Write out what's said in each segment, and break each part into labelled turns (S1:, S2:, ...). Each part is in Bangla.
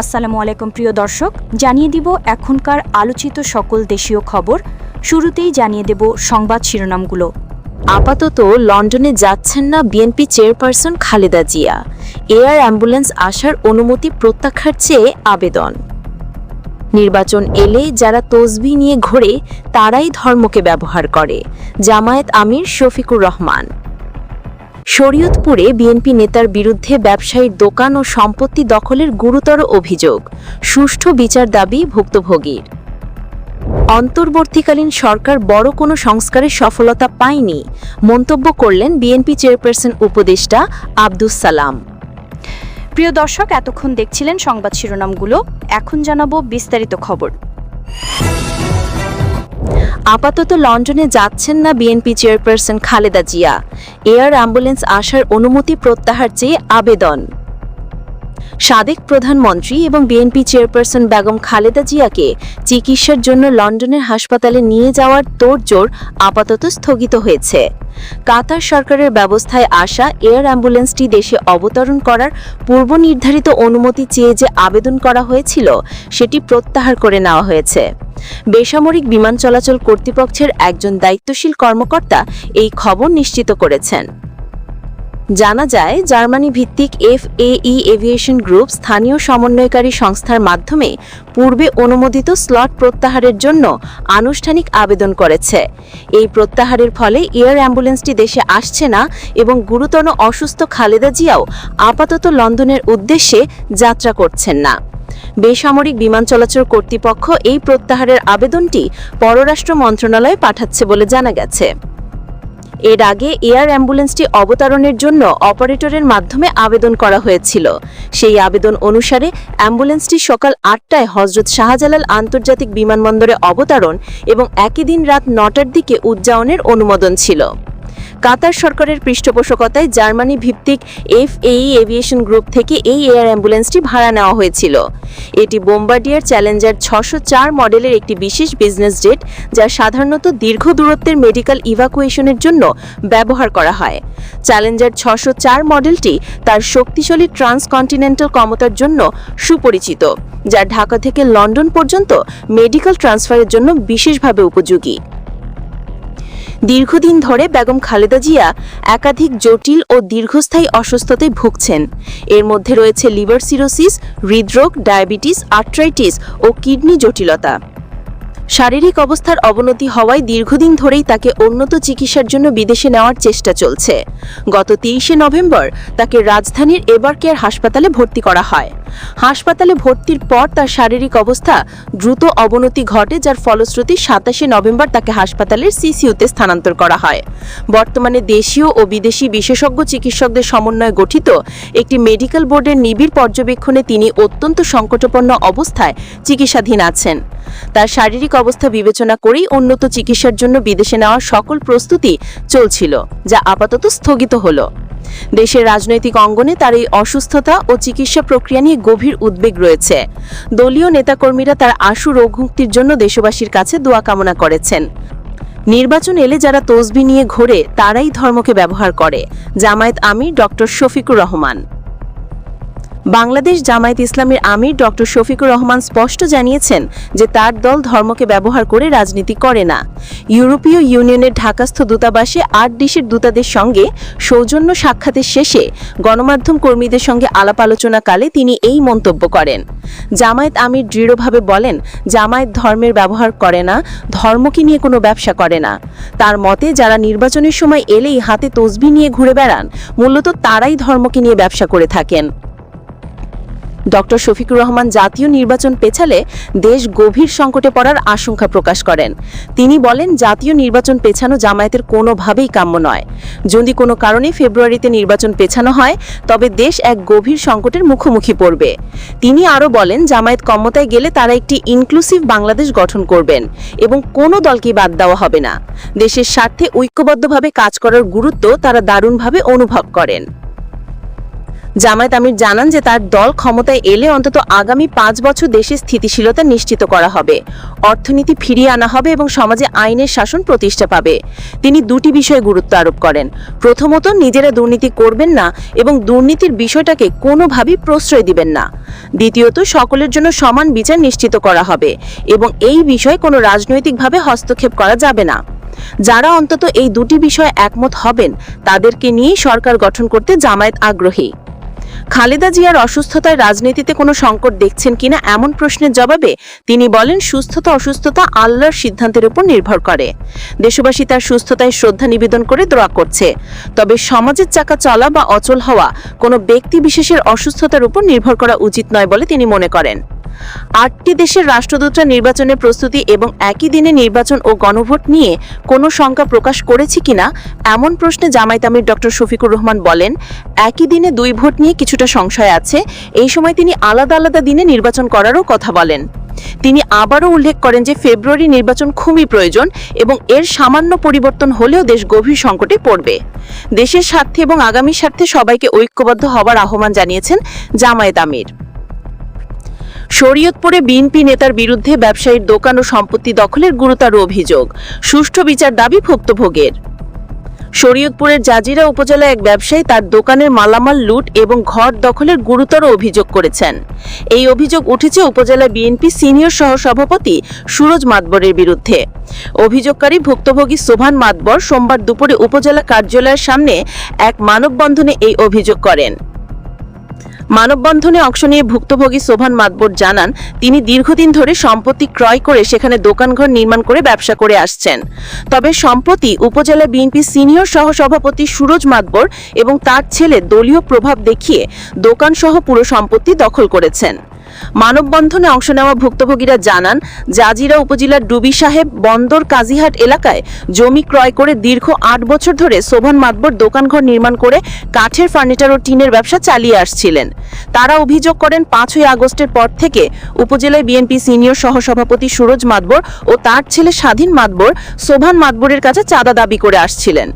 S1: আসসালামু আলাইকুম, প্রিয় দর্শক। জানিয়ে দিব এখনকার আলোচিত সকল দেশীয় খবর। শুরুতেই জানিয়ে দেব সংবাদ শিরোনামগুলো।
S2: আপাতত লন্ডনে যাচ্ছেন না BNP chairperson Khaleda Zia. Air ambulance আসার অনুমতি প্রত্যাখ্যার চেয়ে আবেদন। নির্বাচন এলে যারা তসবি নিয়ে ঘোরে, তারাই ধর্মকে ব্যবহার করে। জামায়াত আমির শফিকুর রহমান। শরীয়তপুরে বিএনপি নেতার বিরুদ্ধে ব্যবসায়ীর দোকান ও সম্পত্তি দখলের গুরুতর অভিযোগ। সুষ্ঠু বিচার দাবি ভুক্তভোগীর। অন্তর্বর্তীকালীন সরকার বড় কোনো সংস্কারের সফলতা পায়নি, মন্তব্য করলেন বিএনপি চেয়ারপারসন উপদেষ্টা আব্দুস সালাম।
S1: প্রিয় দর্শক, এতক্ষণ দেখছিলেন সংবাদ শিরোনামগুলো। এখন জানাব বিস্তারিত খবর।
S2: আপাতত লন্ডনে যাচ্ছেন না BNP chairperson Khaleda Zia. Air ambulance আসার অনুমতি প্রত্যাহার চেয়ে আবেদন। সাবেক প্রধানমন্ত্রী এবং বিএনপি চেয়ারপারসন বেগম খালেদা জিয়াকে চিকিৎসার জন্য লন্ডনের হাসপাতালে নিয়ে যাওয়ার তোড়জোড় আপাতত স্থগিত হয়েছে। কাতার সরকারের ব্যবস্থায় আসা এয়ার অ্যাম্বুলেন্সটি দেশে অবতরণ করার পূর্ব নির্ধারিত অনুমতি চেয়ে যে আবেদন করা হয়েছিল, সেটি প্রত্যাহার করে নেওয়া হয়েছে। বেসামরিক বিমান চলাচল কর্তৃপক্ষের একজন দায়িত্বশীল কর্মকর্তা এই খবর নিশ্চিত করেছেন। জানা যায় জার্মানি ভিত্তিক এফ ই এভিয়েশন গ্রুপ স্থানীয় সমন্বয়কারী সংস্থার মাধ্যমে পূর্বে অনুমোদিত স্লট প্রত্যাহারের জন্য আনুষ্ঠানিক আবেদন করেছে। এই প্রত্যাহারের ফলে এয়ার অ্যাম্বুলেন্সটি দেশে আসছে না এবং গুরুতর অসুস্থ খালেদা জিয়াও আপাতত লন্ডনের উদ্দেশ্যে যাত্রা করছেন না। বেসামরিক বিমান চলাচল কর্তৃপক্ষ এই প্রত্যাহারের আবেদনটি পররাষ্ট্র মন্ত্রণালয়ে পাঠাচ্ছে বলে জানা গেছে। এর আগে এয়ার অ্যাম্বুলেন্সটি অবতরণের জন্য অপারেটরের মাধ্যমে আবেদন করা হয়েছিল। সেই আবেদন অনুসারে অ্যাম্বুলেন্সটি সকাল আটটায় হজরত শাহজালাল আন্তর্জাতিক বিমানবন্দরে অবতরণ এবং একই দিন রাত নটার দিকে উদযাপনের অনুমোদন ছিল। কাতার সরকারের পৃষ্ঠপোষকতায় জার্মানি ভিত্তিক এফ এই এভিয়েশন গ্রুপ থেকে এই এয়ার অ্যাম্বুলেন্সটি ভাড়া নেওয়া হয়েছিল। এটি বোম্বার্ডিয়ার চ্যালেঞ্জার ছশো চার মডেলের একটি বিশেষ বিজনেস জেট, যা সাধারণত দীর্ঘ দূরত্বের মেডিকেল ইভাকুয়েশনের জন্য ব্যবহার করা হয়। চ্যালেঞ্জার ছশো চার মডেলটি তার শক্তিশালী ট্রান্সকন্টিনেন্টাল ক্ষমতার জন্য সুপরিচিত, যা ঢাকা থেকে লন্ডন পর্যন্ত মেডিকেল ট্রান্সফারের জন্য বিশেষভাবে উপযোগী। দীর্ঘদিন ধরে বেগম খালেদা জিয়া একাধিক জটিল ও দীর্ঘস্থায়ী অসুস্থতায় ভুগছেন। এর মধ্যে রয়েছে লিভার সিরোসিস, হৃদরোগ, ডায়াবেটিস, আর্থ্রাইটিস ও কিডনি জটিলতা। শারীরিক অবস্থার অবনতি হওয়ায় দীর্ঘদিন ধরেই তাকে উন্নত চিকিৎসার জন্য বিদেশে নেওয়ার চেষ্টা চলছে। গত তেইশে নভেম্বর তাকে রাজধানীর এবার কেয়ার হাসপাতালে ভর্তি করা হয়। হাসপাতালে ভর্তির পর তার শারীরিক অবস্থা দ্রুত অবনতি ঘটে, যার ফলশ্রুতি সাতাশে নভেম্বর তাকে হাসপাতালের সিসিউতে স্থানান্তর করা হয়। বর্তমানে দেশীয় ও বিদেশি বিশেষজ্ঞ চিকিৎসকদের সমন্বয়ে গঠিত একটি মেডিকেল বোর্ডের নিবিড় পর্যবেক্ষণে তিনি অত্যন্ত সংকটপন্ন অবস্থায় চিকিৎসাধীন আছেন। তার শারীরিক অবস্থা বিবেচনা করেই উন্নত চিকিৎসার জন্য বিদেশে নেওয়ার সকল প্রস্তুতি চলছিল, যা আপাতত স্থগিত হলো। দেশের রাজনৈতিক অঙ্গনে তার এই অসুস্থতা ও চিকিৎসা প্রক্রিয়া নিয়ে গভীর উদ্বেগ রয়েছে। দলীয় নেতাকর্মীরা তার আশু রোগ মুক্তির জন্য দেশবাসীর কাছে দোয়া কামনা করেছেন। নির্বাচন এলে যারা তসবি নিয়ে ঘোরে, তারাই ধর্মকে ব্যবহার করে। জামায়াত আমির ডক্টর শফিকুর রহমান। বাংলাদেশ জামায়াত ইসলামের আমির ডক্টর শফিকুর রহমান স্পষ্ট জানিয়েছেন যে তার দল ধর্মকে ব্যবহার করে রাজনীতি করে না। ইউরোপীয় ইউনিয়নের ঢাকাস্থ দূতাবাসে আট দেশের দূতাদের সঙ্গে সৌজন্য সাক্ষাতের শেষে গণমাধ্যম কর্মীদের সঙ্গে আলাপ আলোচনাকালে তিনি এই মন্তব্য করেন। জামায়াত আমির দৃঢ়ভাবে বলেন, জামায়াত ধর্মের ব্যবহার করে না, ধর্মকে নিয়ে কোনো ব্যবসা করে না। তার মতে, যারা নির্বাচনের সময় এলেই হাতে তসবি নিয়ে ঘুরে বেড়ান, মূলত তারাই ধর্মকে নিয়ে ব্যবসা করে থাকেন। ডক্টর শফিকুর রহমান জাতীয় নির্বাচন পেছালে দেশ গভীর সংকটে পড়ার আশঙ্কা প্রকাশ করেন। তিনি বলেন, জাতীয় নির্বাচন পেছানো জামায়াতের কোনোভাবেই কাম্য নয়। যদি কোনো কারণে ফেব্রুয়ারিতে নির্বাচন পেছানো হয়, তবে দেশ এক গভীর সংকটের মুখোমুখি পড়বে। তিনি আরও বলেন, জামায়াত ক্ষমতায় গেলে তারা একটি ইনক্লুসিভ বাংলাদেশ গঠন করবেন এবং কোনো দলকে বাদ দেওয়া হবে না। দেশের স্বার্থে ঐক্যবদ্ধভাবে কাজ করার গুরুত্ব তারা দারুণভাবে অনুভব করেন। জামায়াত আমির জানান যে তার দল ক্ষমতায় এলে অন্তত আগামী পাঁচ বছর দেশে স্থিতিশীলতা নিশ্চিত করা হবে। অর্থনীতি ফিরিয়ে আনা হবে এবং সমাজে আইনের শাসন প্রতিষ্ঠা পাবে। তিনি দুটি বিষয়ে গুরুত্ব আরোপ করেন। প্রথমত, নিজেরা দুর্নীতি করবেন না এবং দুর্নীতির বিষয়টাকে কোনোভাবেই প্রশ্রয় দিবেন না। দ্বিতীয়ত, সকলের জন্য সমান বিচার নিশ্চিত করা হবে এবং এই বিষয়ে কোনো রাজনৈতিকভাবে হস্তক্ষেপ করা যাবে না। যারা অন্তত এই দুটি বিষয়ে একমত হবেন, তাদেরকে নিয়েই সরকার গঠন করতে জামায়াত আগ্রহী। খালেদা জিয়ার অসুস্থতায় রাজনীতিতে কোনো সংকট দেখছেন কিনা এমন প্রশ্নের জবাবে তিনি বলেন, সুস্থতা, অসুস্থতা আল্লাহর সিদ্ধান্তের উপর নির্ভর করে। দেশবাসী তার সুস্থতায় শ্রদ্ধা নিবেদন করে দোয়া করছে। তবে সমাজের চাকা চলা বা অচল হওয়া কোনো ব্যক্তি বিশেষের অসুস্থতার উপর নির্ভর করা উচিত নয় বলে তিনি মনে করেন। আটটি দেশের রাষ্ট্রদূতরা নির্বাচনের প্রস্তুতি এবং একই দিনে নির্বাচন ও গণভোট নিয়ে কোনো শঙ্কা প্রকাশ করেছে কিনা, এমন প্রশ্নে জামায়াত আমির ডক্টর শফিকুর রহমান বলেন, একই দিনে দুই ভোট নিয়ে কিছুটা সংশয় আছে। এই সময় তিনি আলাদা আলাদা দিনে নির্বাচন করারও কথা বলেন। তিনি আবারও উল্লেখ করেন যে ফেব্রুয়ারি নির্বাচন খুবই প্রয়োজন এবং এর সামান্য পরিবর্তন হলেও দেশ গভীর সংকটে পড়বে। দেশের স্বার্থে এবং আগামী স্বার্থে সবাইকে ঐক্যবদ্ধ হবার আহ্বান জানিয়েছেন জামায়াত আমির। শরীয়তপুরে বিএনপি নেতার বিরুদ্ধে ব্যবসায়ীর দোকান ও সম্পত্তি দখলের গুরুতর অভিযোগ। সুষ্ঠু বিচার দাবি ভুক্তভোগের। শরীয়তপুরের জাজিরা উপজেলায় এক ব্যবসায়ী তার দোকানের মালামাল লুট এবং ঘর দখলের গুরুতর অভিযোগ করেছেন। এই অভিযোগ উঠেছে উপজেলা বিএনপি সিনিয়র সহসভাপতি সুরজ মাতবরের বিরুদ্ধে। অভিযোগকারী ভুক্তভোগী সোভান মাতবর সোমবার দুপুরে উপজেলা কার্যালয়ের সামনে এক মানববন্ধনে এই অভিযোগ করেন। মানববন্ধনে অংশ নিয়ে ভুক্তভোগী সোভান মাতবর জানান, তিনি দীর্ঘদিন ধরে সম্পত্তি ক্রয় করে সেখানে দোকানঘর নির্মাণ করে ব্যবসা করে আসছেন। তবে সম্প্রতি উপজেলা বিএনপি সিনিয়র সহসভাপতি সুরজ মাতবর এবং তার ছেলে দলীয় প্রভাব দেখিয়ে দোকানসহ পুরো সম্পত্তি দখল করেছেন। মানববন্ধনে অংশ নেওয়া ভুক্তভোগীরা জানান, জাজিরা উপজেলার ডুবি সাহেব বন্দর কাজীহাট এলাকায় জমি ক্রয় করে দীর্ঘ আট বছর ধরে শোভন মাতবর দোকানঘর নির্মাণ করে কাঠের ফার্নিচার ও টিনের ব্যবসা চালিয়ে আসছিলেন। তারা অভিযোগ করেন, পাঁচই আগস্টের পর থেকে উপজেলায় বিএনপি সিনিয়র সহসভাপতি সুরজ মাতবর ও তার ছেলে স্বাধীন মাতবর সোভান মাতবরের কাছে চাঁদা দাবি করে আসছিলেন।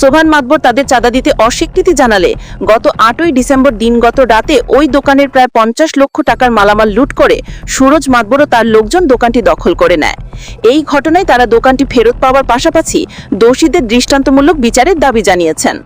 S2: সোভান মাতবর তাদের চাঁদা দিতে অস্বীকৃতি জানালে গত আটই ডিসেম্বর দিনগত রাতে ওই দোকানের প্রায় পঞ্চাশ লক্ষ টাকার মালামাল লুট করে সুরজ মাতবর তার লোকজন দোকানটি দখল করে নেয়। এই ঘটনায় তারা দোকানটি ফেরত পাওয়ার পাশাপাশি দোষীদের দৃষ্টান্তমূলক বিচারের দাবি জানিয়েছেন।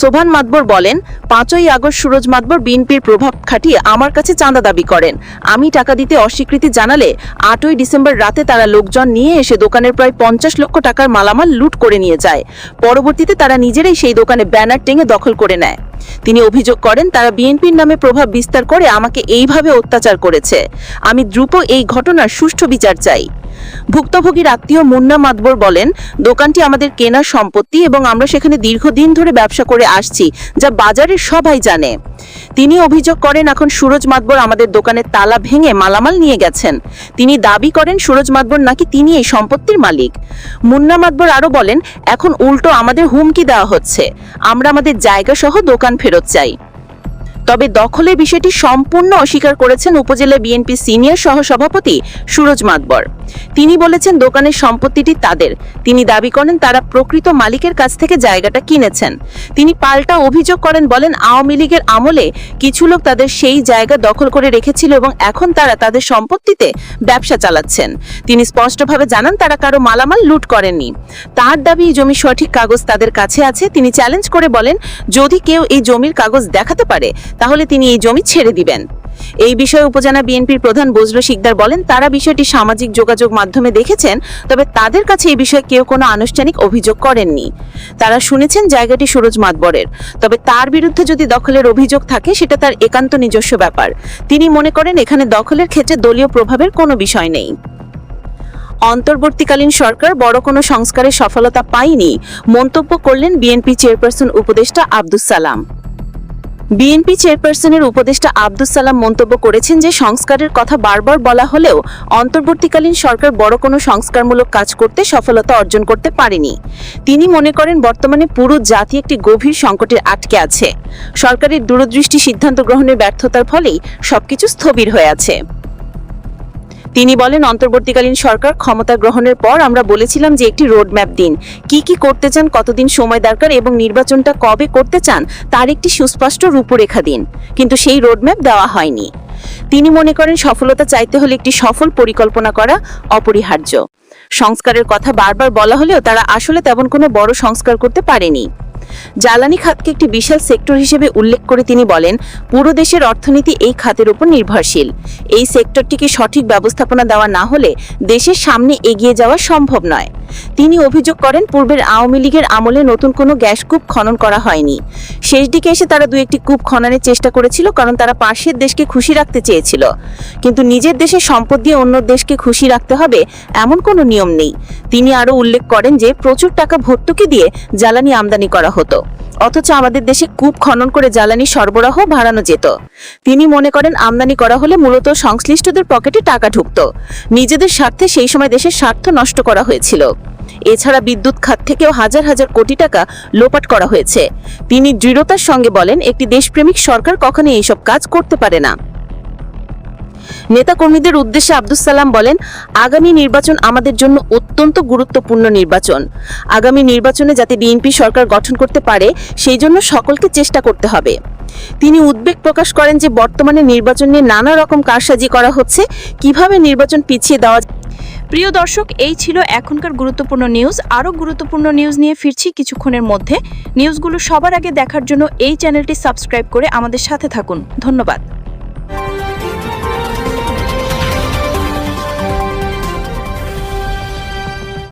S2: সোভান মাতবর বলেন, পাঁচই আগস্ট সুরজ মাতবর বিএনপির প্রভাব খাটিয়ে আমার কাছে চাঁদা দাবি করেন। আমি টাকা দিতে অস্বীকৃতি জানালে আটই ডিসেম্বর রাতে তারা লোকজন নিয়ে এসে দোকানের প্রায় পঞ্চাশ লক্ষ টাকার মালামাল লুট করে নিয়ে যায়। পরবর্তীতে তারা নিজেরাই সেই দোকানে ব্যানার টেঙে দখল করে নেয়। তিনি অভিযোগ করেন, তারা বিএনপির নামে প্রভাব বিস্তার করে আমাকে এইভাবে অত্যাচার করেছে। আমি দ্রুত এই ঘটনার সুষ্ঠু বিচার চাই। ভুক্তভোগীর আত্মীয় মুন্না মাতবর বলেন, দোকানটি আমাদের কেনা সম্পত্তি এবং আমরা সেখানে দীর্ঘদিন ধরে ব্যবসা করে আসছি, যা বাজারের সবাই জানে। তিনি অভিযোগ করেন, এখন সুরজ মাতবর আমাদের দোকানের তালা ভেঙে মালামাল নিয়ে গেছেন। তিনি দাবি করেন, সুরজ মাতবর নাকি তিনি এই সম্পত্তির মালিক। মুন্না মাতবর আরও বলেন, এখন উল্টো আমাদের হুমকি দেওয়া হচ্ছে। আমরা আমাদের জায়গা সহ দোকান ফেরত চাই। তবে দখলের বিষয়টি সম্পূর্ণ অস্বীকার করেছেন উপজেলা বিএনপি সিনিয়র সহসভাপতি সুরজ মাতবর। তিনি বলেছেন, দোকানের সম্পত্তিটি তাদের। তিনি দাবি করেন, তারা প্রকৃত মালিকের কাছ থেকে জায়গাটা কিনেছেন। তিনি পাল্টা অভিযোগ করেন, বলেন, আওয়ামী লীগের আমলে কিছু লোক তাদের সেই জায়গা দখল করে রেখেছিল এবং এখন তারা তাদের সম্পত্তিতে ব্যবসা চালাচ্ছেন। তিনি স্পষ্টভাবে জানান, তারা কারও মালামাল লুট করেননি। তার দাবি জমির সঠিক কাগজ তাদের কাছে আছে। তিনি চ্যালেঞ্জ করে বলেন, যদি কেউ এই জমির কাগজ দেখাতে পারে তাহলে তিনি এই জমি ছেড়ে দিবেন। এই বিষয়ে উপজেলা বিএনপির প্রধান বজলু শিকদার বলেন, তারা বিষয়টি সামাজিক যোগাযোগ মাধ্যমে দেখেছেন, তবে তাদের কাছে এই বিষয়ে কেউ কোনো আনুষ্ঠানিক অভিযোগ করেননি। তারা শুনেছেন জায়গাটি সুরজ মাতবরের, তবে তার বিরুদ্ধে যদি দখলের অভিযোগ থাকে, সেটা তার একান্ত নিজস্ব ব্যাপার। তিনি মনে করেন, এখানে দখলের ক্ষেত্রে দলীয় প্রভাবের কোনো বিষয় নেই। অন্তর্বর্তীকালীন সরকার বড় কোনো সংস্কারের সফলতা পায়নি, মন্তব্য করলেন বিএনপি চেয়ারপারসন উপদেষ্টা আব্দুস সালাম। বিএনপি চেয়ারপারসনের উপদেষ্টা আব্দুস সালাম মন্তব্য করেছেন যে সংস্কারের কথা বারবার বলা হলেও অন্তর্বর্তীকালীন সরকার বড় কোনো সংস্কারমূলক কাজ করতে সফলতা অর্জন করতে পারেনি। তিনি মনে করেন বর্তমানে পুরো জাতি একটি গভীর সংকটে আটকে আছে। সরকারের দূরদৃষ্টি সিদ্ধান্ত গ্রহণের ব্যর্থতার ফলেই সবকিছু স্থবির হয়ে আছে। তিনি বলেন, অন্তর্বর্তীকালীন সরকার ক্ষমতা গ্রহণের পর আমরা বলেছিলাম যে একটি রোডম্যাপ দিন। কি কি করতে চান, কতদিন সময় দরকার এবং নির্বাচনটা কবে করতে চান, তার একটি সুস্পষ্ট রূপরেখা দিন। কিন্তু সেই রোডম্যাপ দেওয়া হয়নি। তিনি মনে করেন, সফলতা চাইতে হলে একটি সফল পরিকল্পনা করা অপরিহার্য। সংস্কারের কথা বারবার বলা হলেও তারা আসলে তেমন কোনো বড় সংস্কার করতে পারেনি। জ্বালানি খাতকে একটি বিশাল সেক্টর হিসেবে উল্লেখ করে তিনি বলেন, পুরো দেশের অর্থনীতি এই খাতের উপর নির্ভরশীল। এই সেক্টরটিকে সঠিক ব্যবস্থাপনা দেওয়া না হলে দেশের সামনে এগিয়ে যাওয়া সম্ভব নয়। তিনি অভিযোগ করেন পূর্বের আওয়ামী লীগের আমলে নতুন কোনো গ্যাস কূপ খনন করা হয়নি। শেষ দিকে এসে তারা দু একটি কূপ খননের চেষ্টা করেছিল, কারণ তারা পাশের দেশকে খুশি রাখতে চেয়েছিল। কিন্তু নিজের দেশের সম্পদ দিয়ে অন্য দেশকে খুশি রাখতে হবে এমন কোনো নিয়ম নেই। তিনি আরও উল্লেখ করেন যে, প্রচুর টাকা ভর্তুকি দিয়ে জ্বালানি আমদানি করা হতো। অথচ আমাদের দেশে কূপ খনন করে জ্বালানি সরবরাহ বাড়ানো যেত। তিনি মনে করেন, আমদানি করা হলে মূলত সংশ্লিষ্টদের পকেটে টাকা ঢুকত। নিজেদের স্বার্থে সেই সময় দেশের স্বার্থ নষ্ট করা হয়েছিল। এছাড়া বিদ্যুৎ খাত থেকেও হাজার হাজার কোটি টাকা লোপাট করা হয়েছে। তিনি দৃঢ়তার সঙ্গে বলেন, একটি দেশপ্রেমিক সরকার কখনোই এইসব কাজ করতে পারে না। নেতাকর্মীদের উদ্দেশ্যে আব্দুস সালাম বলেন, আগামী নির্বাচন আমাদের জন্য অত্যন্ত গুরুত্বপূর্ণ নির্বাচন। আগামী নির্বাচনে যাতে বিএনপি সরকার গঠন করতে পারে, সেই জন্য সকলকে চেষ্টা করতে হবে। তিনি উদ্বেগ প্রকাশ করেন যে বর্তমানে নির্বাচন নিয়ে নানা রকম কারসাজি করা হচ্ছে। কীভাবে নির্বাচন পিছিয়ে দেওয়া
S1: প্রিয় দর্শক, এই ছিল এখনকার গুরুত্বপূর্ণ নিউজ। আরও গুরুত্বপূর্ণ নিউজ নিয়ে ফিরছি কিছুক্ষণের মধ্যে। নিউজগুলো সবার আগে দেখার জন্য এই চ্যানেলটি সাবস্ক্রাইব করে আমাদের সাথে থাকুন। ধন্যবাদ।